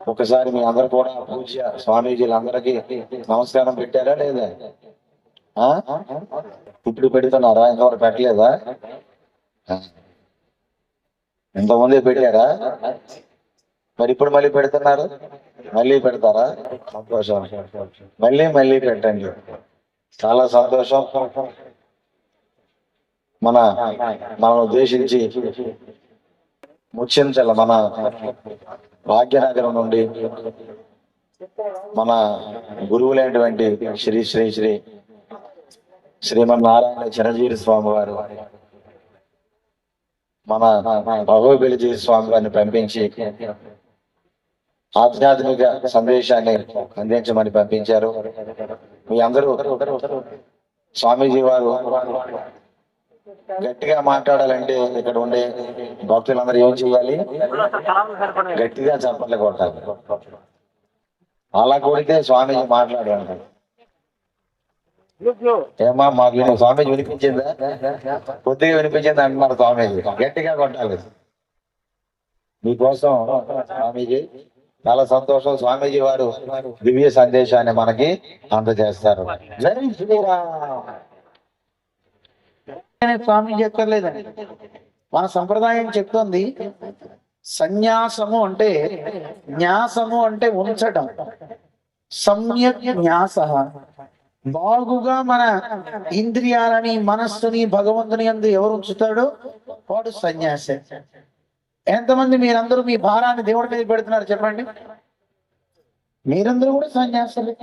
ఒకసారి మీ అందరు కూడా పూజ్య స్వామీజీలందరికీ నమస్కారం పెట్టారా లేదా? ఇప్పుడు పెడుతున్నారా? ఇంతవరకు పెట్టలేదా? ఇంతకుముందే పెట్టారా? మరి ఇప్పుడు మళ్ళీ పెడుతున్నారు? మళ్ళీ పెడతారా? సంతోషం. మళ్ళీ మళ్ళీ పెట్టండి. చాలా సంతోషం. మన మనం ఉద్దేశించి ముచ్చించల మన భాగ్యనగరం నుండి మన గురువులైనటువంటి శ్రీ శ్రీ శ్రీ శ్రీమన్నారాయణ చిరంజీవి స్వామి వారు మన భగవబిలిజీ స్వామి వారిని పంపించి ఆధ్యాత్మిక సందేశాన్ని అందించమని పంపించారు. మీ అందరూ స్వామీజీ వారు గట్టిగా మాట్లాడాలంటే ఇక్కడ ఉండే భక్తులందరూ ఏం చేయాలి? గట్టిగా చప్పట్లు కొట్టాలి. అలా కొడితే స్వామీజీ మాట్లాడాలి ఏమా మాకు స్వామీజీ వినిపించిందా? కొద్దిగా వినిపించింది అంటున్నారు స్వామీజీ. గట్టిగా కొట్టాలి. మీకోసం స్వామీజీ చాలా సంతోషం. స్వామీజీ వారు దివ్య సందేశాన్ని మనకి అందజేస్తారు. జై శ్రీరామ్. స్వామి చెప్పలేదండి. మన సంప్రదాయం చెప్తోంది సన్యాసము అంటే న్యాసము అంటే ఉంచటం. సమ్యక్ న్యాస బాగుగా మన ఇంద్రియాలని మనస్సుని భగవంతుని అందు ఎవరు ఉంచుతాడో వాడు సన్యాసే. ఎంతమంది మీరందరూ మీ భారాన్ని దేవుడి మీద పెడుతున్నారు చెప్పండి? మీరందరూ కూడా సన్యాసులే.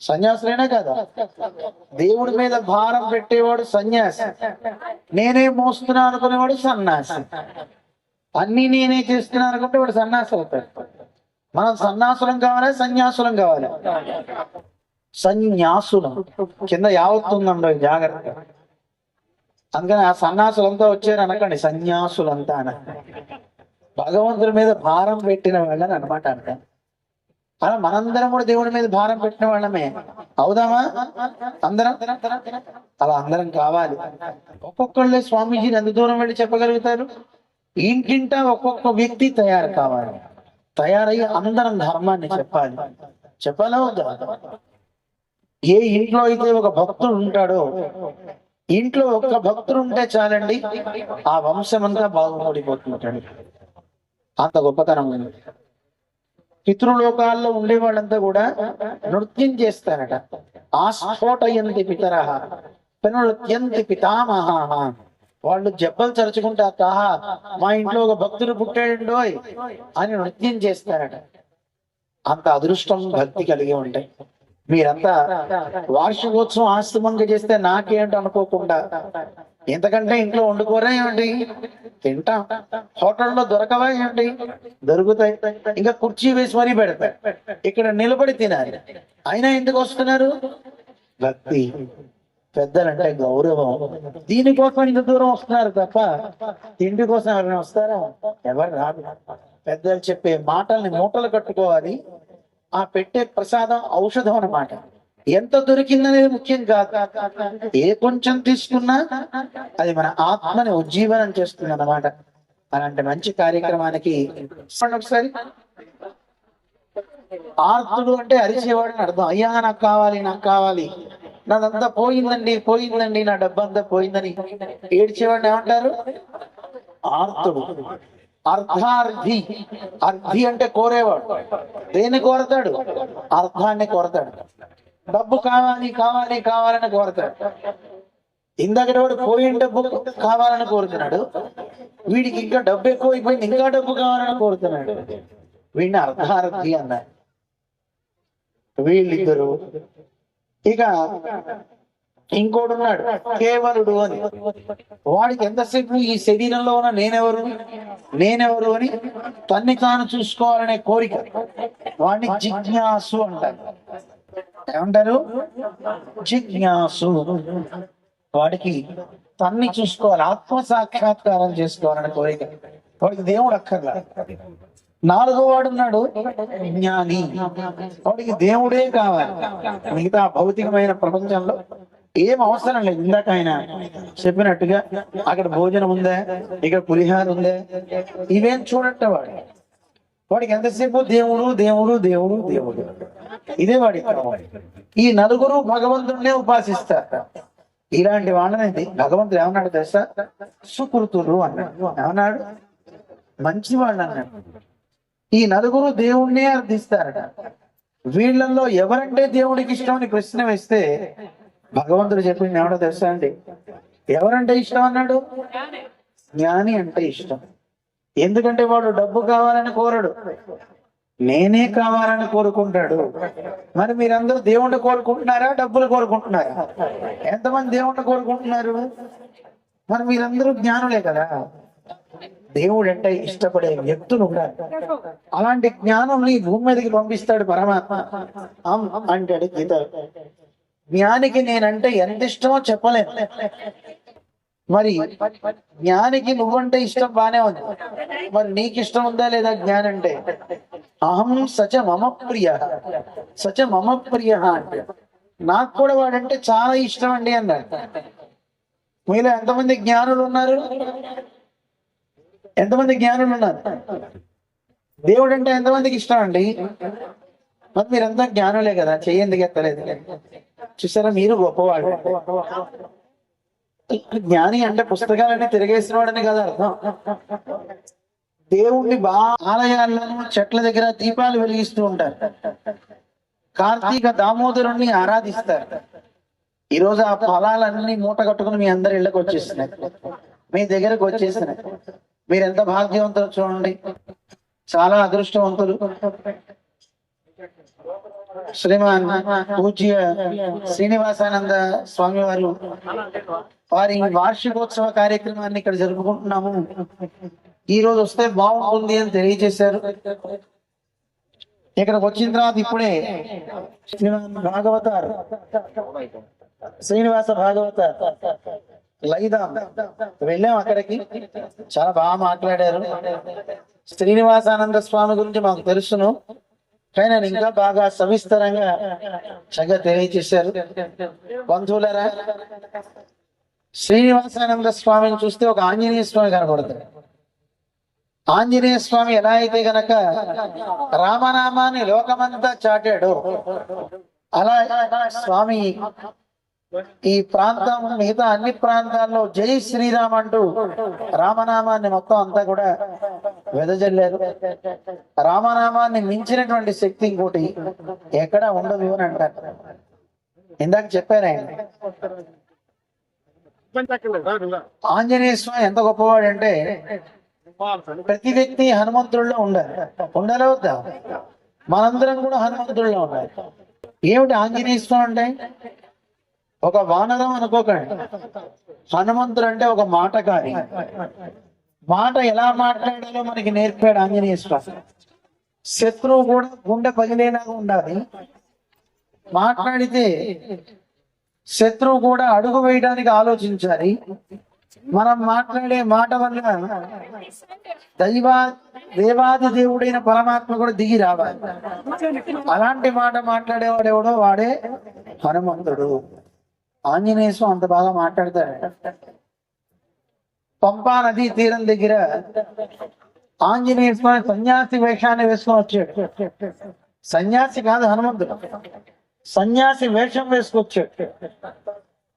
సన్యాసులేనా కదా? దేవుడి మీద భారం పెట్టేవాడు సన్యాసి. నేనే మోస్తున్నా అనుకునేవాడు సన్యాసి. అన్ని నేనే చేస్తున్నా అనుకుంటే వాడు సన్యాసి అవుతాడు. మనం సన్యాసులం కావాలా? సన్యాసులం కావాలి? సన్యాసులం. కింద యావత్తుందండో జాగ్రత్త. అందుకని ఆ సన్యాసులంతా వచ్చారు అనకండి. సన్యాసులంతా అన. భగవంతుడి మీద భారం పెట్టిన వాళ్ళని అనమాట అంట అలా మనందరం కూడా దేవుడి మీద భారం పెట్టిన వాళ్ళమే. అవుదామా అందరం? అలా అందరం కావాలి. ఒక్కొక్కళ్ళే స్వామీజీని ఎంత దూరం వెళ్ళి చెప్పగలుగుతారు? ఇంటింట ఒక్కొక్క వ్యక్తి తయారు కావాలి. తయారయ్యి అందరం ధర్మాన్ని చెప్పాలి. చెప్పాలా ఏ ఇంట్లో అయితే ఒక భక్తుడు ఉంటాడో ఇంట్లో ఒక్క భక్తుడు ఉంటే చాలండి ఆ వంశం అంతా బాగుపడిపోతుంటాడు. అంత గొప్పతనం ఉంది. పితృలోకాల్లో ఉండే వాళ్ళంతా కూడా నృత్యం చేస్తారట. ఆస్ఫోటయంతి పితరహ నృత్యంతి పితామహ. వాళ్ళు జబ్బలు తరచుకుంటా తాహా మా ఇంట్లో ఒక భక్తుడు పుట్టాడండోయ్ అని నృత్యం చేస్తారట. అంత అదృష్టం భక్తి కలిగి ఉంటాయి మీరంతా వార్షికోత్సవం ఆస్తమంగా చేస్తే నాకేంటి అనుకోకుండా ఎంతకంటే ఇంట్లో వండుకోరా ఏమిటి తింటాం. హోటల్లో దొరకవా ఏమిటి దొరుకుతాయి. ఇంకా కుర్చీ వేసి మరీ పెడతాయి. ఇక్కడ నిలబడి తినాలి. అయినా ఎందుకు వస్తున్నారు? భక్తి. పెద్దలంటే గౌరవం. దీనికోసం ఇంత దూరం వస్తున్నారు తప్ప తిండి కోసం ఎవరైనా వస్తారా? ఎవరు రాదు పెద్దలు చెప్పే మాటల్ని మూటలు కట్టుకోవాలి. ఆ పెట్టే ప్రసాదం ఔషధం అన్నమాట. ఎంత దొరికిందనేది ముఖ్యం కాదు. ఏ కొంచెం తీసుకున్నా అది మన ఆత్మని ఉజ్జీవనం చేస్తుంది అన్నమాట అలాంటి మంచి కార్యక్రమానికి ఒకసారి. ఆర్తుడు అంటే అరిచేవాడు అని అర్థం. అయ్యా నాకు కావాలి నాకు కావాలి. నాదంతా పోయిందండి పోయిందండి నా డబ్బంతా పోయిందని ఏడ్చేవాడిని ఏమంటారు? ఆర్తుడు. అర్ధార్థి అర్థి అంటే కోరేవాడు. దేన్ని కోరతాడు? అర్థాన్ని కోరతాడు. డబ్బు కావాలి కావాలి కావాలని కోరుతాడు ఇందాక వాడు పోయిన డబ్బు కావాలని కోరుతున్నాడు. వీడికి ఇంకా డబ్బు ఎక్కువ అయిపోయింది ఇంకా డబ్బు కావాలని కోరుతున్నాడు. వీడిని అర్ధారథి అన్నారు వీళ్ళిద్దరు ఇక ఇంకోడు ఉన్నాడు కేవలుడు అని. వాడికి ఎంతసేపు ఈ శరీరంలో ఉన్న నేనెవరు? నేనెవరు అని తన్ని తాను చూసుకోవాలనే కోరిక. వాడిని జిజ్ఞాసు అంటారు. ఏమంటారు? జిజ్ఞాసు. వాడికి తన్ని చూసుకోవాలి ఆత్మ సాక్షాత్కారం చేసుకోవాలని కోరిక. వాడికి దేవుడు అక్కర్లా. నాలుగో వాడు ఉన్నాడు జ్ఞాని. వాడికి దేవుడే కావాలి. మిగతా భౌతికమైన ప్రపంచంలో ఏం అవసరం లేదు. ఇందాక ఆయన చెప్పినట్టుగా అక్కడ భోజనం ఉందా? ఇక్కడ పులిహార ఉందా? ఇవేం చూడట వాడు. వాడికి ఎంతసేపు? దేవుడు దేవుడు దేవుడు దేవుడు. ఇదే వాడి ఈ నలుగురు భగవంతుడినే ఉపాసిస్తారు. ఇలాంటి వాళ్ళనేది భగవంతుడు ఏమన్నాడు తెలుసా? సుకృతులు అన్నాడు. ఏమన్నాడు? మంచి వాళ్ళు అన్నాడు. ఈ నలుగురు దేవుణ్ణే అర్థిస్తారట. వీళ్ళల్లో ఎవరంటే దేవుడికి ఇష్టం అని ప్రశ్న వేస్తే భగవంతుడు చెప్పింది ఏమన్నా తెలుసా అండి? ఎవరంటే ఇష్టం అన్నాడు? జ్ఞాని అంటే ఇష్టం. ఎందుకంటే వాడు డబ్బు కావాలని కోరడు. నేనే కావాలని కోరుకుంటాడు. మరి మీరందరూ దేవుణ్ణి కోరుకుంటున్నారా? డబ్బులు కోరుకుంటున్నారా? ఎంతమంది దేవుణ్ణి కోరుకుంటున్నారు? మరి మీరందరూ జ్ఞానులే కదా. దేవుడు అంటే ఇష్టపడే వ్యక్తులు కూడా అలాంటి జ్ఞానం నీ భూమి మీదకి పంపిస్తాడు పరమాత్మ. ఆమ్ అంటాడు గీత. జ్ఞానికి నేనంటే ఎంత ఇష్టమో చెప్పలేను. మరి జ్ఞానికి నువ్వంటే ఇష్టం బానే ఉంది. మరి నీకు ఇష్టం ఉందా లేదా జ్ఞానం అంటే అహం సచ మమ ప్రియ సచ మమ ప్రియ అంటే. నాకు కూడా వాడంటే చాలా ఇష్టం అండి అన్నాడు. మీలో ఎంతమంది జ్ఞానులు ఉన్నారు ఎంతమంది జ్ఞానులు ఉన్నారు దేవుడు అంటే ఎంతమందికి ఇష్టం అండి మరి మీరంతా జ్ఞానులే కదా చెయ్యి ఎందుకు ఎత్తలేదు? చూసారా మీరు గొప్పవాళ్ళు. జ్ఞాని అంటే పుస్తకాలన్నీ తిరిగేసిన వాడని కదా అర్థం. దేవుణ్ణి బా ఆలయాల్లోనూ చెట్ల దగ్గర దీపాలు వెలిగిస్తూ ఉంటారు. కార్తీక దామోదరుణ్ణి ఆరాధిస్తారు. ఈ రోజు ఆ ఫలాలన్నీ మూట కట్టుకుని మీ అందరి ఇళ్ళకి వచ్చేస్తున్నాయి మీ దగ్గరకు వచ్చేస్తున్నాయి మీరు ఎంత భాగ్యవంతులు చూడండి. చాలా అదృష్టవంతులు. శ్రీమాన్ పూజ్య శ్రీనివాసానంద స్వామి వారు వారి వార్షికోత్సవ కార్యక్రమాన్ని ఇక్కడ జరుపుకుంటున్నాము. ఈ రోజు వస్తే బాగుంటుంది అని తెలియజేశారు. ఇక్కడికి వచ్చిన తర్వాత ఇప్పుడే శ్రీమాన్ శ్రీనివాస భాగవత లైదాం వెళ్ళాం అక్కడికి. చాలా బాగా మాట్లాడారు. శ్రీనివాసానంద స్వామి గురించి మాకు తెలుసును. కానీ ఆయన ఇంకా బాగా సవిస్తరంగా చక్కగా తెలియజేశారు. బంధువులరా శ్రీనివాసానంద స్వామిని చూస్తే ఒక ఆంజనేయ స్వామి కనపడుతుంది ఆంజనేయ స్వామి ఎలా అయితే గనక రామనామాన్ని లోకమంతా చాటాడు అలా స్వామి ఈ ప్రాంతం మిగతా అన్ని ప్రాంతాల్లో జై శ్రీరామ్ అంటూ రామనామాన్ని మొత్తం అంతా కూడా వెదజల్లారు. రామనామాన్ని మించినటువంటి శక్తి ఇంకోటి ఎక్కడా ఉండదు అని అంటారు. ఇందాక చెప్పాను ఆయన. ఆంజనేయ స్వామి ఎంత గొప్పవాడు అంటే ప్రతి వ్యక్తి హనుమంతుల్లో ఉండాలి. ఉండాలి వద్దా? మనందరం కూడా హనుమంతుల్లో ఉండాలి. ఏమిటి ఆంజనేయ స్వామి అంటే? ఒక వానరం అనుకోకండి. హనుమంతుడు అంటే ఒక మాటకారి మాట ఎలా మాట్లాడాలో మనకి నేర్పాడు ఆంజనేయ స్వామి. శత్రువు కూడా గుండె పగిలేలాగా ఉండాలి. మాట్లాడితే శత్రువు కూడా అడుగు వేయడానికి ఆలోచించాలి. మనం మాట్లాడే మాట వల్ల దైవా దేవాది దేవుడైన పరమాత్మ కూడా దిగి రావాలి. అలాంటి మాట మాట్లాడేవాడు ఎవడో వాడే హనుమంతుడు. ఆంజనేయ స్వామి అంత బాగా మాట్లాడతాడు. పంపా నది తీరం దగ్గర ఆంజనేయ స్వామి సన్యాసి వేషాన్ని వేసుకొని వచ్చాడు. సన్యాసి కాదు హనుమంతుడు. సన్యాసి వేషం వేసుకొచ్చాడు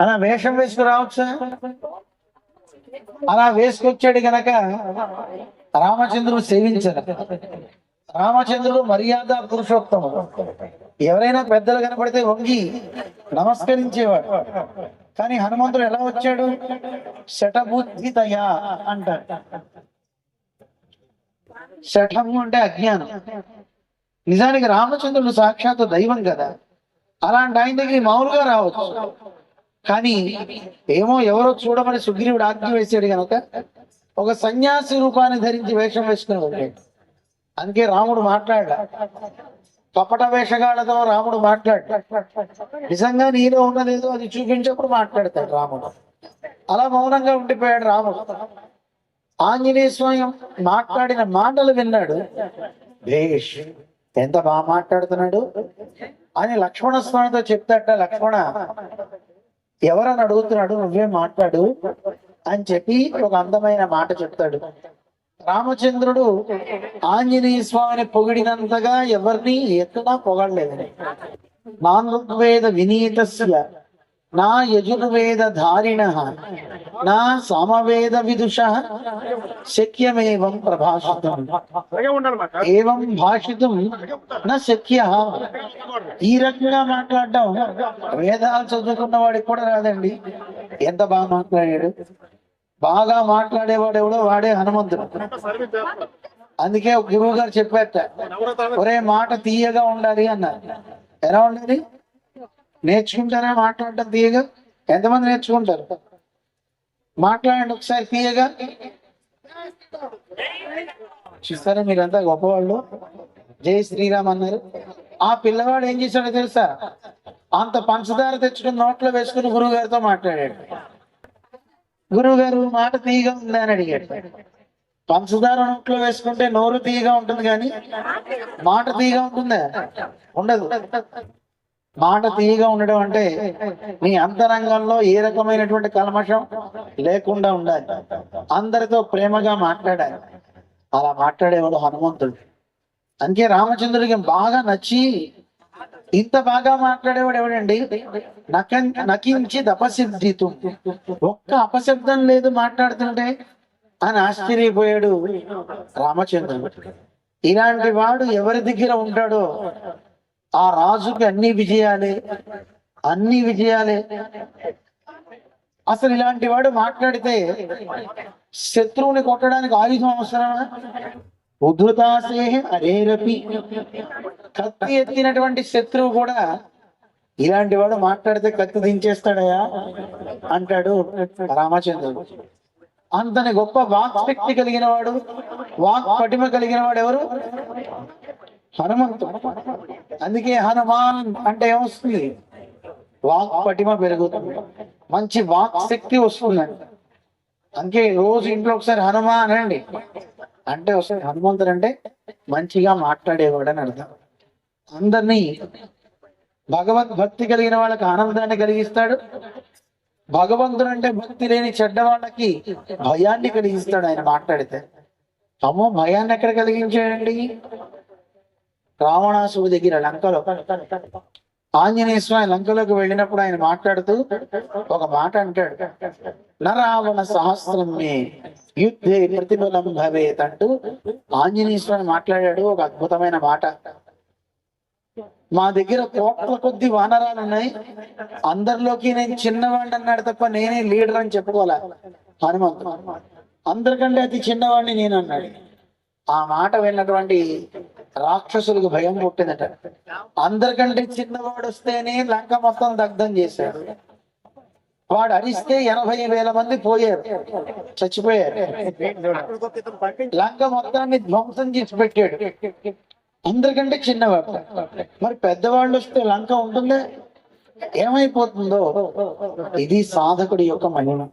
అలా వేషం వేసుకు రావచ్చా అలా వేసుకొచ్చాడు గనక రామచంద్రుడు సేవించారు. రామచంద్రుడు మర్యాద పురుషోత్తముడు. ఎవరైనా పెద్దలు కనపడితే వంగి నమస్కరించేవాడు. కానీ హనుమంతుడు ఎలా వచ్చాడు? శటబుద్ధితయా అంటాడు. శఠము అంటే అజ్ఞానం. నిజానికి రామచంద్రుడు సాక్షాత్ దైవం కదా. అలాంటి ఆయన దగ్గర మామూలుగా రావచ్చు. కానీ ఏమో ఎవరో చూడమని సుగ్రీవుడు ఆజ్ఞ వేసాడు కనుక ఒక సన్యాసి రూపాన్ని ధరించి వేషం వేసుకుని వచ్చాడు అందుకే రాముడు మాట్లాడ కపట వేషగాళ్ళతో రాముడు మాట్లాడు నిజంగా నీలో ఉన్నదేదో అది చూపించప్పుడు మాట్లాడతాడు రాముడు. అలా మౌనంగా ఉండిపోయాడు రాముడు. ఆంజనేయ స్వామి మాట్లాడిన మాటలు విన్నాడు. భేష్ ఎంత బాగా మాట్లాడుతున్నాడు? అని లక్ష్మణ స్వామితో చెప్తాట లక్ష్మణ ఎవరని అడుగుతున్నాడు? నువ్వే మాట్లాడు అని చెప్పి ఒక అందమైన మాట చెప్తాడు. రామచంద్రుడు ఆంజనేయ స్వామిని పొగిడినంతగా ఎవరిని ఎక్కడా పొగడలేదు. నా ఋగ్వేద వినీతస్య నా యజుర్వేద ధారిణ నా సామవేద విదుష శక్యమేవం ప్రభాషితం. ఏవం భాషితం నా శక్య. ఈ రకంగా మాట్లాడడం వేదాలు చదువుకున్న వాడికి కూడా రాదండి. ఎంత బాగా మాట్లాడాడు? బాగా మాట్లాడేవాడు ఎవడో వాడే హనుమంతుడు. అందుకే గురువు గారు చెప్పేట ఒరే మాట తీయగా ఉండాలి అన్నారు. ఎలా ఉండాలి? నేర్చుకుంటారా మాట్లాడటం తీయగా? ఎంతమంది నేర్చుకుంటారు? మాట్లాడండి ఒకసారి తీయగా. చూస్తారా మీరంతా గొప్పవాళ్ళు? జై శ్రీరామ్ అన్నారు. ఆ పిల్లవాడు ఏం చేశాడో తెలుసా? అంత పంచదార తెచ్చుకుని నోట్లో వేసుకుని గురువు గారితో మాట్లాడాడు. గురువు గారు మాట తీయగా ఉందా అని అడిగాడు. పంచదార నోట్లో వేసుకుంటే నోరు తీయగా ఉంటుంది కానీ మాట తీయగా ఉంటుందా? ఉండదు. మాట తీయగా ఉండడం అంటే నీ అంతరంగంలో ఏ రకమైనటువంటి కల్మషం లేకుండా ఉండాలి. అందరితో ప్రేమగా మాట్లాడాలి. అలా మాట్లాడేవాడు హనుమంతుడు. అందుకే రామచంద్రుడికి బాగా నచ్చి ఇంత బాగా మాట్లాడేవాడు ఎవడండి? నక నకించి అపసిద్ధితు ఒక్క అపశబ్దం లేదు మాట్లాడుతుంటే అని ఆశ్చర్యపోయాడు రామచంద్రుడు. ఇలాంటి వాడు ఎవరి దగ్గర ఉంటాడో ఆ రాజుకి అన్ని విజయాలే అన్ని విజయాలే. అసలు ఇలాంటి వాడు మాట్లాడితే శత్రువుని కొట్టడానికి ఆయుధం అవసరమా? ఉధృతాసేహి అరేరపి. కత్తి ఎత్తినటువంటి శత్రువు కూడా ఇలాంటి వాడు మాట్లాడితే కత్తి దించేస్తాడయా? అంటాడు రామచంద్రుడు. అంతని గొప్ప వాక్ శక్తి కలిగిన వాడు వాక్ పటిమ కలిగిన వాడు ఎవరు? హనుమంతుడు. అందుకే హనుమాన్ అంటే ఏమొస్తుంది? వాక్ పటిమ పెరుగుతుంది. మంచి వాక్ శక్తి వస్తుందండి అందుకే రోజు ఇంట్లో ఒకసారి హనుమాన్ అనండి అంటే ఒకసారి హనుమంతుడు అంటే మంచిగా మాట్లాడేవాడు అని అర్థం. అందరినీ భగవద్ భక్తి కలిగిన వాళ్ళకి ఆనందాన్ని కలిగిస్తాడు. భగవంతుడు అంటే భక్తి లేని చెడ్డ వాళ్ళకి భయాన్ని కలిగిస్తాడు ఆయన మాట్లాడితే. అమ్మో భయాన్ని ఎక్కడ కలిగించాడండి? రావణాసుడి దగ్గర లంకలో ఆంజనేయ స్వామి లంకలోకి వెళ్ళినప్పుడు ఆయన మాట్లాడుతూ ఒక మాట అంటాడు. నరావణ సహస్రం మే యుద్ధే ప్రతిఫలం భవేత్ అంటూ ఆంజనేయ స్వామి మాట్లాడాడు. ఒక అద్భుతమైన మాట. మా దగ్గర కోట్ల కొద్ది వానరాలు ఉన్నాయి. అందరిలోకి నేను చిన్నవాడిని అన్నాడు తప్ప నేనే లీడర్ అని చెప్పుకోలే హనుమంతు అందరికంటే అతి చిన్నవాడిని నేను అన్నాడు. ఆ మాట విన్నటువంటి రాక్షసులకు భయం పుట్టిందట. అందరికంటే చిన్నవాడు వస్తేనే లంక మొత్తం దగ్ధం చేశాడు. వాడు అరిస్తే ఎనభై వేల మంది పోయారు. చచ్చిపోయారు. లంక మొత్తాన్ని ధ్వంసం చేసి పెట్టాడు. అందరికంటే చిన్నవాడు. మరి పెద్దవాళ్ళు వస్తే లంక ఉంటుందా? ఏమైపోతుందో? ఇది సాధకుడి యొక్క మహిమ.